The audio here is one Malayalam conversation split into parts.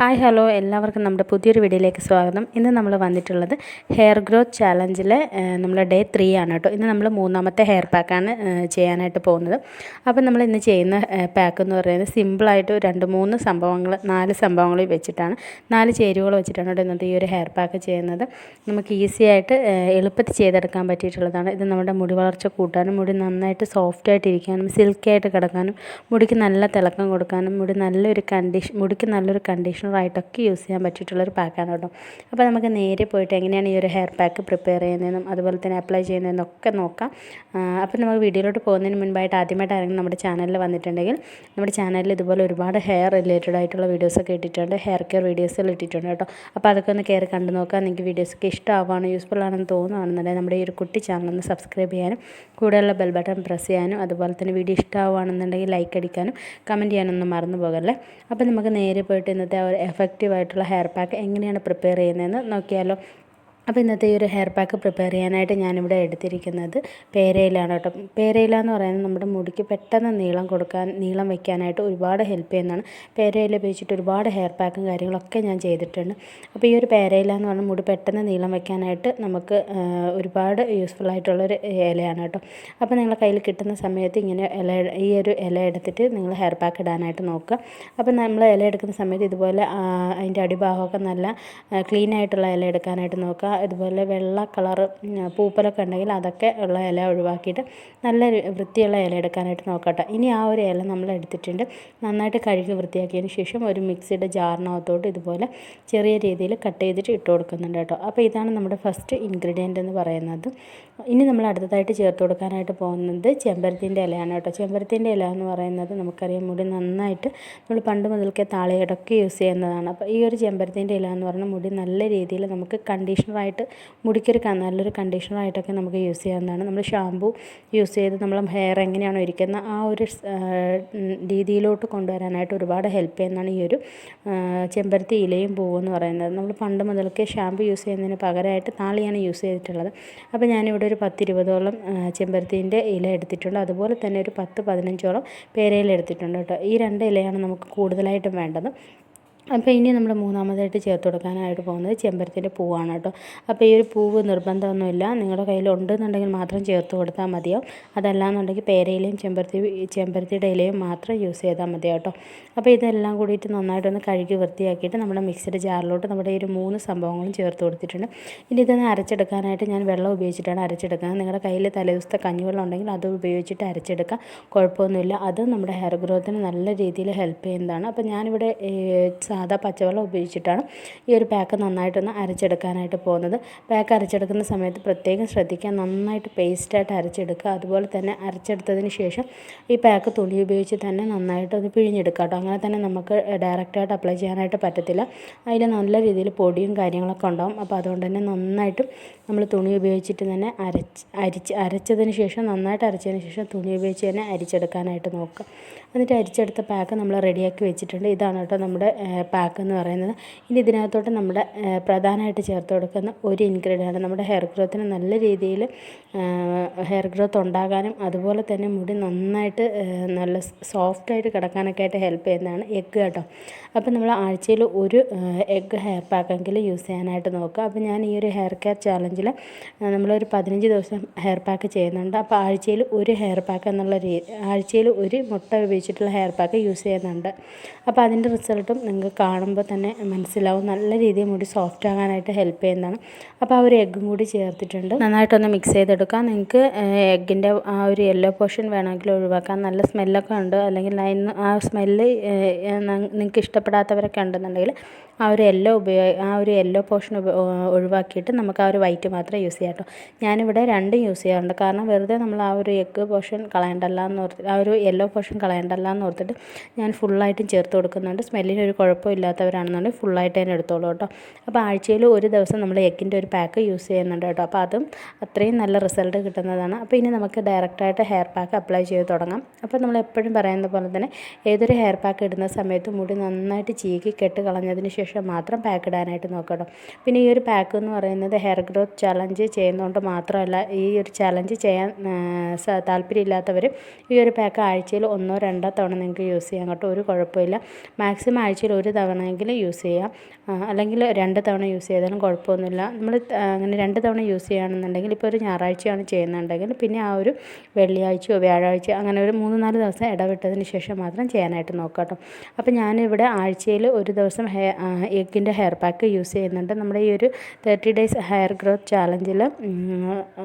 Hi hello. എല്ലാവർക്കും നമ്മുടെ പുതിയൊരു വീഡിയോയിലേക്ക് സ്വാഗതം. ഇന്ന് നമ്മൾ വന്നിട്ടുള്ളത് ഹെയർ ഗ്രോത്ത് ചാലഞ്ചിൽ നമ്മൾ ഡേ ത്രീ ആണ് കേട്ടോ. ഇന്ന് നമ്മൾ മൂന്നാമത്തെ ഹെയർ പാക്കാണ് ചെയ്യാനായിട്ട് പോകുന്നത്. അപ്പോൾ നമ്മൾ ഇന്ന് ചെയ്യുന്ന പാക്ക് എന്ന് പറയുന്നത് സിമ്പിളായിട്ട് രണ്ട് മൂന്ന് സംഭവങ്ങൾ നാല് സംഭവങ്ങൾ വെച്ചിട്ടാണ്. നാല് ചേരുവകൾ വെച്ചിട്ടാണ് കേട്ടോ ഇന്നത്തെ ഈ ഒരു ഹെയർ പാക്ക് ചെയ്യുന്നത്. നമുക്ക് ഈസി ആയിട്ട് എളുപ്പത്തിൽ ചെയ്തെടുക്കാൻ പറ്റിയിട്ടുള്ളതാണ്. ഇത് നമ്മുടെ മുടി വളർച്ച കൂട്ടാനും മുടി നന്നായിട്ട് സോഫ്റ്റ് ആയിട്ട് ഇരിക്കാനും സിൽക്കി ആയിട്ട് കിടക്കാനും മുടിക്ക് നല്ല തിളക്കം കൊടുക്കാനും മുടി നല്ലൊരു കണ്ടീഷൻ മുടിക്ക് നല്ലൊരു കണ്ടീഷണറായിട്ടൊക്കെ യൂസ് ചെയ്യാൻ പറ്റിയിട്ടുള്ളൊരു പാക്കാണ് കേട്ടോ. അപ്പോൾ നമുക്ക് നേരെ പോയിട്ട് എങ്ങനെയാണ് ഈ ഒരു ഹെയർ പാക്ക് പ്രിപ്പയർ ചെയ്യുന്നതെന്നും അതുപോലെ തന്നെ അപ്ലൈ ചെയ്യുന്നതെന്നും ഒക്കെ നോക്കാം. അപ്പോൾ നമുക്ക് വീഡിയോയിലോട്ട് പോകുന്നതിന് മുൻപായിട്ട് ആദ്യമായിട്ട് ആരെങ്കിലും നമ്മുടെ ചാനലിൽ വന്നിട്ടുണ്ടെങ്കിൽ നമ്മുടെ ചാനലിൽ ഇതുപോലെ ഒരുപാട് ഹെയർ റിലേറ്റഡ് ആയിട്ടുള്ള വീഡിയോസൊക്കെ ഇട്ടിട്ടുണ്ട്. ഹെയർ കെയർ വീഡിയോസുകൾ ഇട്ടിട്ടുണ്ട് കേട്ടോ. അപ്പോൾ അതൊക്കെ ഒന്ന് കയറി കണ്ടു നോക്കാം നിങ്ങൾക്ക് വീഡിയോസൊക്കെ ഇഷ്ടമാവാണ് യൂസ്ഫുൾ ആണെന്ന് തോന്നുകയാണെന്നുണ്ടെങ്കിൽ നമ്മുടെ ഈ ഒരു കുട്ടി ചാനൽ ഒന്ന് സബ്സ്ക്രൈബ് ചെയ്യാനും കൂടെയുള്ള ബെൽ ബട്ടൺ പ്രസ് ചെയ്യാനും അതുപോലെ തന്നെ വീഡിയോ ഇഷ്ടമാവുകയാണെന്നുണ്ടെങ്കിൽ ലൈക്ക് അടിക്കാനും കമന്റ് ചെയ്യാനൊന്നും മറന്നു പോകല്ലേ. അപ്പോൾ നമുക്ക് നേരെ പോയിട്ട് ഇന്നത്തെ ഒരു എഫക്റ്റീവ് ആയിട്ടുള്ള ഹെയർ പാക്ക് എങ്ങനെയാണ് പ്രിപ്പയർ ചെയ്യുന്നതെന്ന് നോക്കിയാലോ. അപ്പോൾ ഇന്നത്തെ ഈ ഒരു ഹെയർ പാക്ക് പ്രിപ്പയർ ചെയ്യാനായിട്ട് ഞാനിവിടെ എടുത്തിരിക്കുന്നത് പേരയിലാണ് കേട്ടോ. പേരയില എന്ന് പറയുന്നത് നമ്മുടെ മുടിക്ക് പെട്ടെന്ന് നീളം കൊടുക്കാൻ നീളം വെക്കാനായിട്ട് ഒരുപാട് ഹെൽപ്പ് ചെയ്യുന്നതാണ്. പേരയില ഉപയോഗിച്ചിട്ട് ഒരുപാട് ഹെയർ പാക്കും കാര്യങ്ങളൊക്കെ ഞാൻ ചെയ്തിട്ടുണ്ട്. അപ്പോൾ ഈ ഒരു പേരയില എന്ന് പറഞ്ഞാൽ മുടി പെട്ടെന്ന് നീളം വെക്കാനായിട്ട് നമുക്ക് ഒരുപാട് യൂസ്ഫുൾ ആയിട്ടുള്ളൊരു ഇലയാണ് കേട്ടോ. അപ്പോൾ നിങ്ങളെ കയ്യിൽ കിട്ടുന്ന സമയത്ത് ഇങ്ങനെ ഇല ഈ ഒരു ഇല എടുത്തിട്ട് നിങ്ങൾ ഹെയർ പാക്ക് ഇടാനായിട്ട് നോക്കുക. അപ്പോൾ നമ്മൾ ഇല എടുക്കുന്ന സമയത്ത് ഇതുപോലെ അതിന്റെ അടിഭാഗമൊക്കെ നല്ല ക്ലീൻ ആയിട്ടുള്ള ഇല എടുക്കാനായിട്ട് നോക്കുക. ഇതുപോലെ വെള്ള കളർ പൂപ്പലൊക്കെ ഉണ്ടെങ്കിൽ അതൊക്കെ ഉള്ള ഇല ഒഴിവാക്കിയിട്ട് നല്ല വൃത്തിയുള്ള ഇല എടുക്കാനായിട്ട് നോക്കട്ടെ. ഇനി ആ ഒരു ഇല നമ്മൾ എടുത്തിട്ടുണ്ട്. നന്നായിട്ട് കഴുകി വൃത്തിയാക്കിയതിന് ശേഷം ഒരു മിക്സിയുടെ ജാറിനകത്തോട്ട് ഇതുപോലെ ചെറിയ രീതിയിൽ കട്ട് ചെയ്തിട്ട് ഇട്ട് കൊടുക്കുന്നുണ്ട് കേട്ടോ. അപ്പോൾ ഇതാണ് നമ്മുടെ ഫസ്റ്റ് ഇൻഗ്രീഡിയന്റ് എന്ന് പറയുന്നത്. ഇനി നമ്മൾ അടുത്തതായിട്ട് ചേർത്ത് കൊടുക്കാനായിട്ട് പോകുന്നത് ചെമ്പരത്തിന്റെ ഇലയാണ് കേട്ടോ. ചെമ്പരത്തിന്റെ ഇല എന്ന് പറയുന്നത് നമുക്കറിയാം മുടി നന്നായിട്ട് നമ്മൾ പണ്ട് മുതൽക്കേ താളികടൊക്കെ യൂസ് ചെയ്യുന്നതാണ്. അപ്പോൾ ഈ ഒരു ചെമ്പരത്തിന്റെ ഇല എന്ന് പറഞ്ഞാൽ മുടി നല്ല രീതിയിൽ നമുക്ക് കണ്ടീഷണറായിട്ട് മുടിക്കൊരു നല്ലൊരു കണ്ടീഷണറായിട്ടൊക്കെ നമുക്ക് യൂസ് ചെയ്യാവുന്നതാണ്. നമ്മൾ ഷാമ്പു യൂസ് ചെയ്ത് നമ്മൾ ഹെയർ എങ്ങനെയാണോ ഇരിക്കുന്ന ആ ഒരു രീതിയിലോട്ട് കൊണ്ടുവരാനായിട്ട് ഒരുപാട് ഹെൽപ്പ് ചെയ്യുന്നതാണ് ഈ ഒരു ചെമ്പരത്തി ഇലയും പൂവെന്ന് പറയുന്നത്. നമ്മൾ പണ്ട് മുതൽക്കേ ഷാമ്പു യൂസ് ചെയ്യുന്നതിന് പകരമായിട്ട് താളിയാണ് യൂസ് ചെയ്തിട്ടുള്ളത്. അപ്പോൾ ഞാനിവിടെ ഒരു പത്തിരുപതോളം ചെമ്പരത്തിന്റെ ഇല എടുത്തിട്ടുണ്ട്. അതുപോലെ തന്നെ ഒരു പത്ത് പതിനഞ്ചോളം പേരയില എടുത്തിട്ടുണ്ട് കേട്ടോ. ഈ രണ്ട് ഇലയാണ് നമുക്ക് കൂടുതലായിട്ടും വേണ്ടത്. അപ്പോൾ ഇനി നമ്മൾ മൂന്നാമതായിട്ട് ചേർത്ത് കൊടുക്കാനായിട്ട് പോകുന്നത് ചെമ്പരത്തിന്റെ പൂവാണ് കേട്ടോ. അപ്പോൾ ഈ ഒരു പൂവ് നിർബന്ധമൊന്നുമില്ല. നിങ്ങളുടെ കയ്യിൽ ഉണ്ടെന്നുണ്ടെങ്കിൽ മാത്രം ചേർത്ത് കൊടുത്താൽ മതിയാവും. അതല്ലാന്നുണ്ടെങ്കിൽ പേരയിലയും ചെമ്പരത്തി ചെമ്പരത്തിയുടെ ഇലയും മാത്രം യൂസ് ചെയ്താൽ മതി കേട്ടോ. അപ്പോൾ ഇതെല്ലാം കൂടിയിട്ട് നന്നായിട്ട് ഒന്ന് കഴുകി വൃത്തിയാക്കിയിട്ട് നമ്മുടെ മിക്സിയുടെ ജാറിലോട്ട് നമ്മുടെ ഈ ഒരു മൂന്ന് സംഭവങ്ങളും ചേർത്ത് കൊടുത്തിട്ടുണ്ട്. ഇനി ഇതൊന്ന് അരച്ചെടുക്കാനായിട്ട് ഞാൻ വെള്ളം ഉപയോഗിച്ചിട്ടാണ് അരച്ചെടുക്കുന്നത്. നിങ്ങളുടെ കയ്യിൽ തലേദിവസത്തെ കഞ്ഞിവെള്ളം ഉണ്ടെങ്കിൽ അത് ഉപയോഗിച്ചിട്ട് അരച്ചെടുക്കാം. കുഴപ്പമൊന്നുമില്ല. അത് നമ്മുടെ ഹെയർ ഗ്രോത്തിന് നല്ല രീതിയിൽ ഹെൽപ്പ് ചെയ്യുന്നതാണ്. അപ്പോൾ ഞാനിവിടെ സാധാ പച്ചവെള്ളം ഉപയോഗിച്ചിട്ടാണ് ഈ ഒരു പാക്ക് നന്നായിട്ടൊന്ന് അരച്ചെടുക്കാനായിട്ട് പോകുന്നത്. പാക്ക് അരച്ചെടുക്കുന്ന സമയത്ത് പ്രത്യേകം ശ്രദ്ധിക്കുക. നന്നായിട്ട് പേസ്റ്റായിട്ട് അരച്ചെടുക്കുക. അതുപോലെ തന്നെ അരച്ചെടുത്തതിന് ശേഷം ഈ പാക്ക് തുണി ഉപയോഗിച്ച് തന്നെ നന്നായിട്ട് ഒന്ന് പിഴിഞ്ഞെടുക്കുക കേട്ടോ. അങ്ങനെ തന്നെ നമുക്ക് ഡയറക്റ്റായിട്ട് അപ്ലൈ ചെയ്യാനായിട്ട് പറ്റത്തില്ല. അതിൽ നല്ല രീതിയിൽ പൊടിയും കാര്യങ്ങളൊക്കെ ഉണ്ടാകും അപ്പോൾ അതുകൊണ്ട് തന്നെ നന്നായിട്ട് നമ്മൾ തുണി ഉപയോഗിച്ചിട്ട് തന്നെ അരച്ച് അരിച്ച് അരച്ചതിന് ശേഷം നന്നായിട്ട് അരച്ചതിന് ശേഷം തുണി ഉപയോഗിച്ച് തന്നെ അരിച്ചെടുക്കാനായിട്ട് നോക്കുക. എന്നിട്ട് അരിച്ചെടുത്ത പാക്ക് നമ്മൾ റെഡിയാക്കി വെച്ചിട്ടുണ്ട്. ഇതാണ് കേട്ടോ നമ്മുടെ പാക്ക് എന്ന് പറയുന്നത്. ഇനി ഇതിനകത്തോട്ട് നമ്മുടെ പ്രധാനമായിട്ട് ചേർത്ത് കൊടുക്കുന്ന ഒരു ഇൻഗ്രീഡിയന്റ് നമ്മുടെ ഹെയർ ഗ്രോത്തിന് നല്ല രീതിയിൽ ഹെയർ ഗ്രോത്ത് ഉണ്ടാകാനും അതുപോലെ തന്നെ മുടി നന്നായിട്ട് നല്ല സോഫ്റ്റായിട്ട് കിടക്കാനൊക്കെ ആയിട്ട് ഹെൽപ്പ് ചെയ്യുന്നതാണ് എഗ്ഗ് കേട്ടോ. അപ്പോൾ നമ്മൾ ആഴ്ചയിൽ ഒരു എഗ്ഗ് ഹെയർ പാക്കെങ്കിലും യൂസ് ചെയ്യാനായിട്ട് നോക്കുക. അപ്പോൾ ഞാൻ ഈ ഒരു ഹെയർ കെയർ ചാലഞ്ചിൽ നമ്മളൊരു പതിനഞ്ച് ദിവസം ഹെയർ പാക്ക് ചെയ്യുന്നുണ്ട്. അപ്പോൾ ആഴ്ചയിൽ ഒരു ഹെയർ പാക്ക് എന്നുള്ള രീതി ആഴ്ചയിൽ ഒരു മുട്ട ഉപയോഗിച്ചിട്ടുള്ള ഹെയർ പാക്ക് യൂസ് ചെയ്യുന്നുണ്ട്. അപ്പോൾ അതിന്റെ റിസൾട്ടും നിങ്ങൾക്ക് കാണുമ്പോൾ തന്നെ മനസ്സിലാവും. നല്ല രീതിയിൽ മുടി സോഫ്റ്റ് ആകാനായിട്ട് ഹെൽപ്പ് ചെയ്യുന്നതാണ്. അപ്പോൾ ആ ഒരു എഗ്ഗും കൂടി ചേർത്തിട്ടുണ്ട്. നന്നായിട്ടൊന്ന് മിക്സ് ചെയ്തെടുക്കാം. നിങ്ങൾക്ക് എഗ്ഗിന്റെ ആ ഒരു യെല്ലോ പോർഷൻ വേണമെങ്കിൽ ഒഴിവാക്കാം. നല്ല സ്മെല്ലൊക്കെ ഉണ്ട്. അല്ലെങ്കിൽ അതിന് ആ സ്മെല്ല് നിങ്ങൾക്ക് ഇഷ്ടപ്പെടാത്തവരൊക്കെ ഉണ്ടെന്നുണ്ടെങ്കിൽ ആ ഒരു യെല്ലോ ഉപയോഗ ആ ഒരു യെല്ലോ പോർഷൻ ഒഴിവാക്കിയിട്ട് നമുക്ക് ആ ഒരു വൈറ്റ് മാത്രമേ യൂസ് ചെയ്യാം കേട്ടോ. ഞാനിവിടെ രണ്ടും യൂസ് ചെയ്യാറുണ്ട്. കാരണം വെറുതെ നമ്മൾ ആ ഒരു എഗ്ഗ് പോർഷൻ കളയണ്ടല്ല ഓർത്തിട്ട് ആ ഒരു യെല്ലോ പോർഷൻ കളയണ്ടല്ല എന്ന് ഓർത്തിട്ട് ഞാൻ ഫുള്ളായിട്ടും ചേർത്ത് കൊടുക്കുന്നുണ്ട്. സ്മെല്ലിന് ഒരു കുഴപ്പമില്ലാത്തവരാണെന്നുണ്ടെങ്കിൽ ഫുള്ളായിട്ട് തന്നെ എടുത്തോളൂ കേട്ടോ. അപ്പോൾ ആഴ്ചയിൽ ഒരു ദിവസം നമ്മൾ എഗ്ഗിന്റെ ഒരു പാക്ക് യൂസ് ചെയ്യുന്നുണ്ട് കേട്ടോ. അപ്പോൾ അതും അത്രയും നല്ല റിസൾട്ട് കിട്ടുന്നതാണ്. അപ്പോൾ ഇനി നമുക്ക് ഡയറക്റ്റായിട്ട് ഹെയർ പാക്ക് അപ്ലൈ ചെയ്ത് തുടങ്ങാം. അപ്പോൾ നമ്മൾ എപ്പോഴും പറയുന്ന പോലെ തന്നെ ഏതൊരു ഹെയർ പാക്ക് ഇടുന്ന സമയത്ത് മുടി നന്നായിട്ട് ചീകി കെട്ട് കളഞ്ഞതിന് ശേഷം മാത്രം പാക്ക് ഇടാനായിട്ട് നോക്കണം പിന്നെ ഈ ഒരു പാക്ക് എന്ന് പറയുന്നത് ഹെയർ ഗ്രോത്ത് ചലഞ്ച് ചെയ്യുന്നതുകൊണ്ട് മാത്രമല്ല ഈ ഒരു ചലഞ്ച് ചെയ്യാൻ താല്പര്യമില്ലാത്തവർ ഈ ഒരു പാക്ക് ആഴ്ചയിൽ ഒന്നോ രണ്ടോ തവണ നിങ്ങൾക്ക് യൂസ് ചെയ്യാം കേട്ടോ. ഒരു കുഴപ്പമില്ല. മാക്സിമം ആഴ്ചയിൽ ഒരു തവണയെങ്കിലും യൂസ് ചെയ്യാം. അല്ലെങ്കിൽ രണ്ട് തവണ യൂസ് ചെയ്താലും കുഴപ്പമൊന്നുമില്ല. നമ്മൾ അങ്ങനെ രണ്ട് തവണ യൂസ് ചെയ്യുകയാണെന്നുണ്ടെങ്കിൽ ഇപ്പോൾ ഒരു ഞായറാഴ്ചയാണ് ചെയ്യുന്നുണ്ടെങ്കിൽ പിന്നെ ആ ഒരു വെള്ളിയാഴ്ചയോ വ്യാഴാഴ്ചയോ അങ്ങനെ ഒരു മൂന്ന് നാല് ദിവസം ഇടവിട്ടതിന് ശേഷം മാത്രം ചെയ്യാനായിട്ട് നോക്കാം കേട്ടോ. അപ്പോൾ ഞാനിവിടെ ആഴ്ചയിൽ ഒരു ദിവസം ഹെയർ എഗ്ഗിന്റെ ഹെയർ പാക്ക് യൂസ് ചെയ്യുന്നുണ്ട്. നമ്മുടെ ഈ ഒരു തേർട്ടി ഡേയ്സ് ഹെയർ ഗ്രോത്ത് ചാലഞ്ചിൽ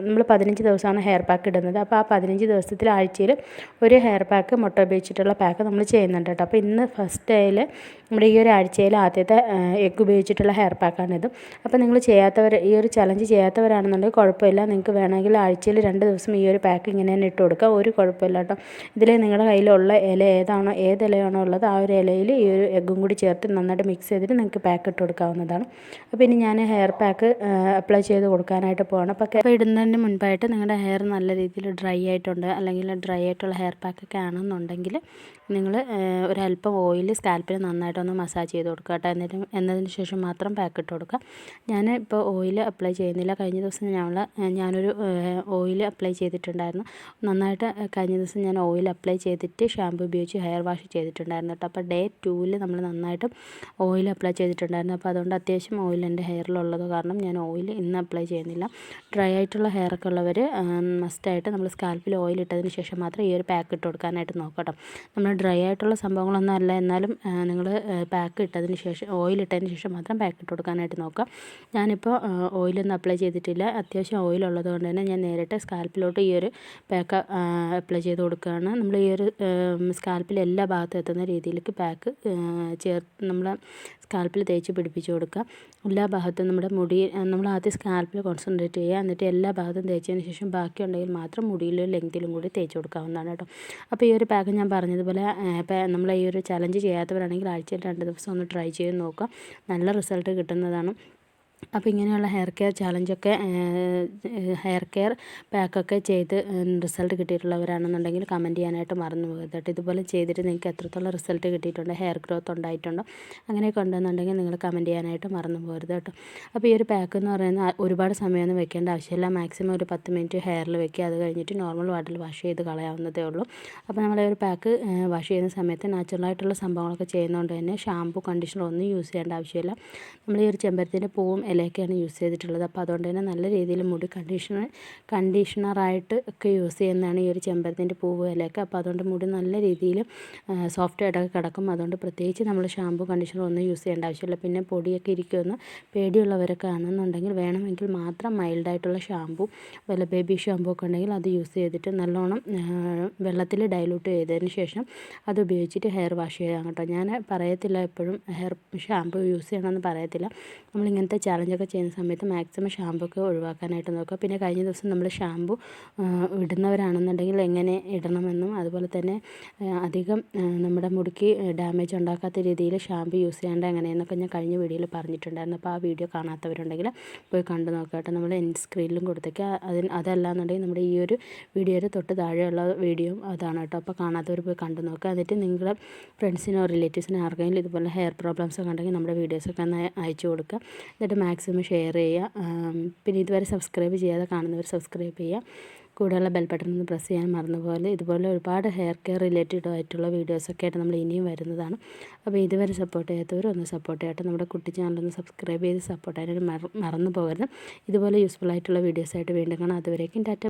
നമ്മൾ പതിനഞ്ച് ദിവസമാണ് ഹെയർ പാക്ക് ഇടുന്നത്. അപ്പോൾ ആ പതിനഞ്ച് ദിവസത്തിൽ ആഴ്ചയിൽ ഒരു ഹെയർ പാക്ക് മുട്ട ഉപയോഗിച്ചിട്ടുള്ള പാക്ക് നമ്മൾ ചെയ്യുന്നുണ്ട് കേട്ടോ. അപ്പോൾ ഇന്ന് ഫസ്റ്റ് ഡേയിൽ നമ്മുടെ ഒരു ആഴ്ചയിൽ ആദ്യത്തെ എഗ്ഗ് ഉപയോഗിച്ചിട്ടുള്ള ഹെയർ പാക്കാണിത് അപ്പോൾ നിങ്ങൾ ചെയ്യാത്തവർ ഈ ഒരു ചലഞ്ച് ചെയ്യാത്തവരാണെന്നുണ്ടെങ്കിൽ കുഴപ്പമില്ല. നിങ്ങൾക്ക് വേണമെങ്കിൽ ആഴ്ചയിൽ രണ്ട് ദിവസം ഈ ഒരു പാക്ക് ഇങ്ങനെ തന്നെ ഇട്ട് കൊടുക്കുക ഒരു കുഴപ്പമില്ല കേട്ടോ. ഇതിൽ നിങ്ങളുടെ കയ്യിലുള്ള ഇല ഏതാണോ ഏത് ഇലയാണോ ഉള്ളത് ആ ഒരു ഇലയിൽ ഈ ഒരു എഗ്ഗും കൂടി ചേർത്ത് നന്നായിട്ട് മിക്സ് ചെയ്തിട്ട് നിങ്ങൾക്ക് പാക്ക് ഇട്ട് കൊടുക്കാവുന്നതാണ്. അപ്പോൾ ഇനി ഞാൻ ഹെയർ പാക്ക് അപ്ലൈ ചെയ്ത് കൊടുക്കാനായിട്ട് പോകണം അപ്പോൾ അപ്പോൾ ഇടുന്നതിന് മുൻപായിട്ട് നിങ്ങളുടെ ഹെയർ നല്ല രീതിയിൽ ഡ്രൈ ആയിട്ടുണ്ട് അല്ലെങ്കിൽ ഡ്രൈ ആയിട്ടുള്ള ഹെയർ പാക്കൊക്കെ ആണെന്നുണ്ടെങ്കിൽ നിങ്ങൾ ഒരല്പം ഓയിൽ സ്കാൽപ്പിൽ നന്നായിട്ടൊന്ന് മസാജ് ചെയ്ത് കൊടുക്കുക കേട്ടോ. എന്നിട്ട് എന്നതിന് ശേഷം മാത്രം പാക്ക് ഇട്ട് കൊടുക്കുക. ഞാൻ ഇപ്പോൾ ഓയിൽ അപ്ലൈ ചെയ്യുന്നില്ല. കഴിഞ്ഞ ദിവസം ഞങ്ങൾ ഞാനൊരു ഓയിൽ അപ്ലൈ ചെയ്തിട്ടുണ്ടായിരുന്നു. നന്നായിട്ട് കഴിഞ്ഞ ദിവസം ഞാൻ ഓയിൽ അപ്ലൈ ചെയ്തിട്ട് ഷാമ്പു ഉപയോഗിച്ച് ഹെയർ വാഷ് ചെയ്തിട്ടുണ്ടായിരുന്നു കേട്ടോ. അപ്പോൾ ഡേ ടൂവിൽ നമ്മൾ നന്നായിട്ട് ഓയിൽ അപ്ലൈ ചെയ്തിട്ടുണ്ടായിരുന്നു. അപ്പോൾ അതുകൊണ്ട് അത്യാവശ്യം ഓയിൽ എന്റെ ഹെയറിലുള്ളത് കാരണം ഞാൻ ഓയിൽ ഇന്ന് അപ്ലൈ ചെയ്യുന്നില്ല. ഡ്രൈ ആയിട്ടുള്ള ഹെയറൊക്കെ ഉള്ളവർ മസ്റ്റായിട്ട് നമ്മൾ സ്കാൽപ്പിൽ ഓയിൽ ഇട്ടതിന് ശേഷം മാത്രം ഈ ഒരു പാക്ക് ഇട്ട് കൊടുക്കാനായിട്ട് നോക്കട്ടോ നമ്മൾ ഡ്രൈ ആയിട്ടുള്ള സംഭവങ്ങളൊന്നും അല്ല. എന്നാലും നിങ്ങൾ പാക്ക് ഇട്ടതിന് ശേഷം ഓയിൽ ഇട്ടതിന് ശേഷം മാത്രം പാക്ക് ഇട്ട് കൊടുക്കാനായിട്ട് നോക്കുക. ഞാനിപ്പോൾ ഓയിലൊന്നും അപ്ലൈ ചെയ്തിട്ടില്ല. അത്യാവശ്യം ഓയിൽ ഉള്ളത് കൊണ്ട് തന്നെ ഞാൻ നേരിട്ട് സ്കാൽപ്പിലോട്ട് ഈ ഒരു പാക്ക് അപ്ലൈ ചെയ്ത് കൊടുക്കുകയാണ്. നമ്മൾ ഈ ഒരു സ്കാൽപ്പിൽ എല്ലാ ഭാഗത്തും എത്തുന്ന രീതിയിലേക്ക് പാക്ക് ചേർത്ത് നമ്മൾ സ്കാൽപ്പിൽ തേച്ച് പിടിപ്പിച്ച് കൊടുക്കുക. എല്ലാ ഭാഗത്തും നമ്മുടെ മുടി നമ്മൾ ആദ്യം സ്കാൽപ്പിൽ കോൺസെൻട്രേറ്റ് ചെയ്യുക. എന്നിട്ട് എല്ലാ ഭാഗത്തും തേച്ചതിന് ശേഷം ബാക്കിയുണ്ടെങ്കിൽ മാത്രം മുടിയിലും ലെങ്തിലും കൂടി തേച്ച് കൊടുക്കാവുന്നതാണ് കേട്ടോ. അപ്പോൾ ഈ ഒരു പാക്ക് ഞാൻ പറഞ്ഞതുപോലെ നമ്മൾ ഈ ഒരു ചലഞ്ച് ചെയ്യാത്തവരാണെങ്കിൽ ആഴ്ചയിൽ രണ്ട് ദിവസം ഒന്ന് ട്രൈ ചെയ്ത് നോക്കുക നല്ല റിസൾട്ട് കിട്ടുന്നതാണ്. അപ്പോൾ ഇങ്ങനെയുള്ള ഹെയർ കെയർ ചാലഞ്ചൊക്കെ ഹെയർ കെയർ പാക്കൊക്കെ ചെയ്ത് റിസൾട്ട് കിട്ടിയിട്ടുള്ളവരാണെന്നുണ്ടെങ്കിൽ കമന്റ് ചെയ്യാനായിട്ട് മറന്നു പോകരുത് ഇതുപോലെ ചെയ്തിട്ട് നിങ്ങൾക്ക് എത്രത്തോളം റിസൾട്ട് കിട്ടിയിട്ടുണ്ട് ഹെയർ ഗ്രോത്ത് ഉണ്ടായിട്ടുണ്ടോ അങ്ങനെയൊക്കെ ഉണ്ടെന്നുണ്ടെങ്കിൽ നിങ്ങൾ കമന്റ് ചെയ്യാനായിട്ട് മറന്നു പോകരുത് കേട്ടോ. അപ്പോൾ ഈ ഒരു പാക്ക് എന്ന് പറയുന്നത് ഒരുപാട് സമയമൊന്നും വെക്കേണ്ട ആവശ്യമില്ല. മാക്സിമം ഒരു പത്ത് മിനിറ്റ് ഹെയറിൽ വെക്കുക. അത് കഴിഞ്ഞിട്ട് നോർമൽ വാട്ടറിൽ വാഷ് ചെയ്ത് കളയാവുന്നതേ ഉള്ളൂ. അപ്പോൾ നമ്മൾ ഒരു പാക്ക് വാഷ് ചെയ്യുന്ന സമയത്ത് നാച്ചുറലായിട്ടുള്ള സംഭവങ്ങളൊക്കെ ചെയ്യുന്നതുകൊണ്ട് തന്നെ ഷാമ്പു കണ്ടീഷണർ ഒന്നും യൂസ് ചെയ്യേണ്ട ആവശ്യമില്ല. നമ്മൾ ഈ ഒരു ചെമ്പരത്തിന്റെ പൂവും ഇലയൊക്കെയാണ് യൂസ് ചെയ്തിട്ടുള്ളത്. അപ്പോൾ അതുകൊണ്ട് തന്നെ നല്ല രീതിയിൽ മുടി കണ്ടീഷണർ കണ്ടീഷണറായിട്ട് ഒക്കെ യൂസ് ചെയ്യുന്നതാണ് ഈ ഒരു ചെമ്പരത്തിന്റെ പൂവ് ഇലയൊക്കെ. അപ്പോൾ അതുകൊണ്ട് മുടി നല്ല രീതിയിൽ സോഫ്റ്റ് ആയിട്ടൊക്കെ കിടക്കും. അതുകൊണ്ട് പ്രത്യേകിച്ച് നമ്മൾ ഷാമ്പു കണ്ടീഷണർ ഒന്നും യൂസ് ചെയ്യേണ്ട ആവശ്യമില്ല. പിന്നെ പൊടിയൊക്കെ ഇരിക്കുമെന്ന് പേടിയുള്ളവരൊക്കെ ആണെന്നുണ്ടെങ്കിൽ വേണമെങ്കിൽ മാത്രം മൈൽഡായിട്ടുള്ള ഷാമ്പു വല്ല ബേബി ഷാമ്പു ഒക്കെ ഉണ്ടെങ്കിൽ അത് യൂസ് ചെയ്തിട്ട് നല്ലോണം വെള്ളത്തിൽ ഡൈലൂട്ട് ചെയ്തതിന് ശേഷം അത് ഉപയോഗിച്ചിട്ട് ഹെയർ വാഷ് ചെയ്യാം കേട്ടോ. ഞാൻ പറയത്തില്ല എപ്പോഴും ഹെയർ ഷാമ്പു യൂസ് ചെയ്യണമെന്ന് പറയത്തില്ല. നമ്മളിങ്ങനത്തെ ചാലഞ്ചൊക്കെ ചെയ്യുന്ന സമയത്ത് മാക്സിമം ഷാമ്പു ഒക്കെ ഒഴിവാക്കാനായിട്ട് നോക്കുക പിന്നെ കഴിഞ്ഞ ദിവസം നമ്മൾ ഷാമ്പു ഇടുന്നവരാണെന്നുണ്ടെങ്കിൽ എങ്ങനെ ഇടണമെന്നും അതുപോലെ തന്നെ അധികം നമ്മുടെ മുടിക്ക് ഡാമേജ് ഉണ്ടാക്കാത്ത രീതിയിൽ ഷാമ്പു യൂസ് ചെയ്യേണ്ട എങ്ങനെയെന്നൊക്കെ ഞാൻ കഴിഞ്ഞ വീഡിയോയിൽ പറഞ്ഞിട്ടുണ്ടായിരുന്നു. അപ്പോൾ ആ വീഡിയോ കാണാത്തവരുണ്ടെങ്കിൽ പോയി കണ്ടു നോക്കുക കേട്ടോ. നമ്മൾ എൻ സ്ക്രീനിലും കൊടുത്തേക്കുക. അതിന് അതല്ലാന്നുണ്ടെങ്കിൽ നമ്മുടെ ഈ ഒരു വീഡിയോയുടെ തൊട്ട് താഴെയുള്ള വീഡിയോ അതാണ് കേട്ടോ. അപ്പോൾ കാണാത്തവർ പോയി കണ്ടു നോക്കുക. എന്നിട്ട് നിങ്ങളുടെ ഫ്രണ്ട്സിനോ റിലേറ്റീവ്സിനോ ആർക്കെങ്കിലും ഇതുപോലെ ഹെയർ പ്രോബ്ലംസ് ഒക്കെ ഉണ്ടെങ്കിൽ നമ്മുടെ വീഡിയോസൊക്കെ ഒന്ന് അയച്ചു കൊടുക്കുക. എന്നിട്ട് മാക്സിമം ഷെയർ ചെയ്യുക. പിന്നെ ഇതുവരെ സബ്സ്ക്രൈബ് ചെയ്യാതെ കാണുന്നവർ സബ്സ്ക്രൈബ് ചെയ്യുക. കൂടെയുള്ള ബെൽ ബട്ടൺ ഒന്ന് പ്രസ് ചെയ്യാൻ മറന്നുപോലെ ഇതുപോലെ ഒരുപാട് ഹെയർ കെയർ റിലേറ്റഡ് ആയിട്ടുള്ള വീഡിയോസൊക്കെ ആയിട്ട് നമ്മൾ ഇനിയും വരുന്നതാണ്. അപ്പോൾ ഇതുവരെ സപ്പോർട്ട് ചെയ്യാത്തവരും ഒന്ന് സപ്പോർട്ട് ചെയ്യട്ടെ. നമ്മുടെ കുട്ടി ചാനലൊന്ന് സബ്സ്ക്രൈബ് ചെയ്ത് സപ്പോർട്ട് ആയിട്ട് മറന്നു പോകരുത് ഇതുപോലെ യൂസ്ഫുൾ ആയിട്ടുള്ള വീഡിയോസായിട്ട് വീണ്ടും കാണാം. അതുവരേക്കും ടാറ്റ.